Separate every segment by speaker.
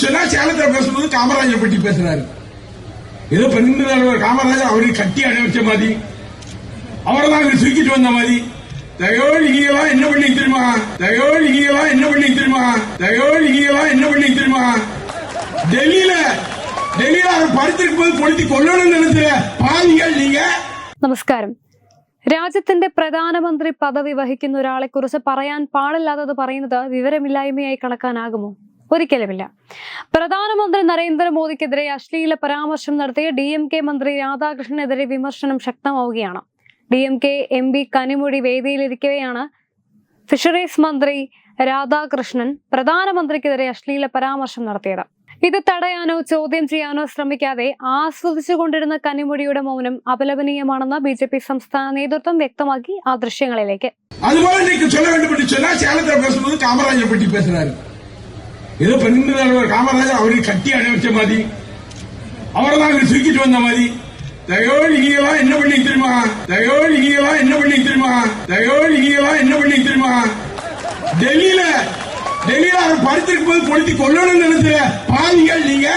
Speaker 1: சொன்னா சேலத்துல பேசும்போது காமராஜரை பற்றி பேசுறாரு ஏதோ பெண்ணு தலைவர் காமராஜர் அவரு கட்டி அணை வச்ச மாதிரி அவரை தான் இவர் தூக்கிட்டு வந்த மாதிரி தயோடு நீங்களா என்ன பண்ணி தெரியுமா தயோடு நீங்களா என்ன பண்ணி தெரியுமா தயோடு நீங்களா என்ன பண்ணி தெரியுமா டெல்லியில டெல்லியில அவர் படுத்திருக்கும் போது பொழுத்தி கொல்லணும்னு நினைச்ச பாவிகள் நீங்க
Speaker 2: നമസ്കാരം രാജ്യത്തിന്റെ പ്രധാനമന്ത്രി പദവി വഹിക്കുന്ന ഒരാളെ കുറിച്ച് പറയാൻ പാടില്ലാത്തത് പറയുന്നത് വിവരമില്ലായ്മയായി കണക്കാനാകുമോ ഒരിക്കലുമില്ല. പ്രധാനമന്ത്രി നരേന്ദ്രമോദിക്കെതിരെ അശ്ലീല പരാമർശം നടത്തിയ ഡി എം കെ മന്ത്രി രാധാകൃഷ്ണനെതിരെ വിമർശനം ശക്തമാവുകയാണ്. D M K M P Kanimozhi വേദിയിലിരിക്കവെയാണ് fisheries മന്ത്രി രാധാകൃഷ്ണൻ പ്രധാനമന്ത്രിക്കെതിരെ അശ്ലീല പരാമർശം നടത്തിയത്. ഇത് തടയാനോ ചോദ്യം ചെയ്യാനോ ശ്രമിക്കാതെ ആസ്വദിച്ചുകൊണ്ടിരുന്ന കനിമൊഴിയുടെ മൗനം അപലപനീയമാണെന്ന് ബി ജെ പി സംസ്ഥാന നേതൃത്വം വ്യക്തമാക്കി ആ ദൃശ്യങ്ങളിലേക്ക്.
Speaker 1: അതുപോലെ ஏதோ பெண்ணு தலைவர் காமராஜர் அவரு கட்டி அணை வச்ச மாதிரி அவரை தான் இவர் தூக்கிட்டு வந்த மாதிரி தயோடு நீங்களா என்ன பண்ணி தெரியுமா தயோடு நீங்களா என்ன பண்ணி தெரியுமா தயோடு நீங்களா என்ன பண்ணி தெரியுமா டெல்லியில டெல்லியில அவர் படுத்திருக்கும் போது பொழுத்தி கொல்லணும்னு நினைச்ச பாவிகள் நீங்க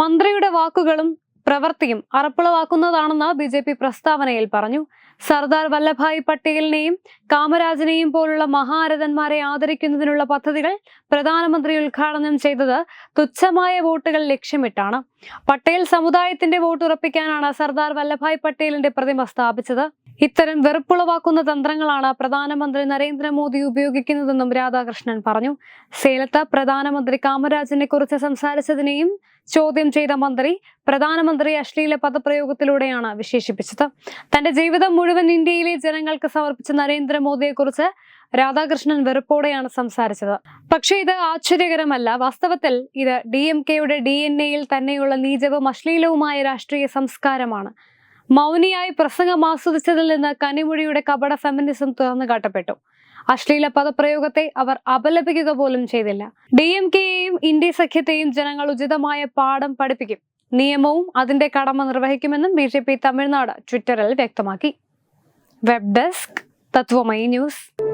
Speaker 2: മന്ത്രിയുടെ വാക്കുകളും പ്രവൃത്തിയും അറപ്പുളവാക്കുന്നതാണെന്ന് ബി ജെ പി പ്രസ്താവനയിൽ പറഞ്ഞു. സർദാർ വല്ലഭായ് പട്ടേലിനെയും കാമരാജനെയും പോലുള്ള മഹാരഥന്മാരെ ആദരിക്കുന്നതിനുള്ള പദ്ധതികൾ പ്രധാനമന്ത്രി ഉദ്ഘാടനം ചെയ്തത് തുച്ഛമായ വോട്ടുകൾ ലക്ഷ്യമിട്ടാണ്. പട്ടേൽ സമുദായത്തിന്റെ വോട്ട് ഉറപ്പിക്കാനാണ് സർദാർ വല്ലഭായ് പട്ടേലിന്റെ പ്രതിമ സ്ഥാപിച്ചത്. ഇത്തരം വെറുപ്പുളവാക്കുന്ന തന്ത്രങ്ങളാണ് പ്രധാനമന്ത്രി നരേന്ദ്രമോദി ഉപയോഗിക്കുന്നതെന്നും രാധാകൃഷ്ണൻ പറഞ്ഞു. സേലത്ത് പ്രധാനമന്ത്രി കാമരാജിനെ കുറിച്ച് സംസാരിച്ചതിനെയും ചോദ്യം ചെയ്ത മന്ത്രി പ്രധാനമന്ത്രി അശ്ലീല പദപ്രയോഗത്തിലൂടെയാണ് വിശേഷിപ്പിച്ചത്. തന്റെ ജീവിതം മുഴുവൻ ഇന്ത്യയിലെ ജനങ്ങൾക്ക് സമർപ്പിച്ച നരേന്ദ്രമോദിയെക്കുറിച്ച് രാധാകൃഷ്ണൻ വെറുപ്പോടെയാണ് സംസാരിച്ചത്. പക്ഷേ ഇത് ആശ്ചര്യകരമല്ല. വാസ്തവത്തിൽ ഇത് ഡി എം കെയുടെ ഡി എൻ എയിൽ തന്നെയുള്ള നീചവും അശ്ലീലവുമായ രാഷ്ട്രീയ സംസ്കാരമാണ്. മൗനിയായി പ്രസംഗം ആസ്വദിച്ചതിൽ നിന്ന് കനിമൊഴിയുടെ കപട ഫെമിനിസം തുറന്നു കാട്ടപ്പെട്ടു. അശ്ലീല പദപ്രയോഗത്തെ അവർ അപലപിക്കുക പോലും ചെയ്തില്ല. ഡി എം കെയെയും ഇന്ത്യ സഖ്യത്തെയും ജനങ്ങൾ ഉചിതമായ പാഠം പഠിപ്പിക്കും. നിയമവും അതിന്റെ കടമ നിർവഹിക്കുമെന്നും ബി ജെ പി തമിഴ്നാട് ട്വിറ്ററിൽ വ്യക്തമാക്കി. Web desk Tatwamayi news.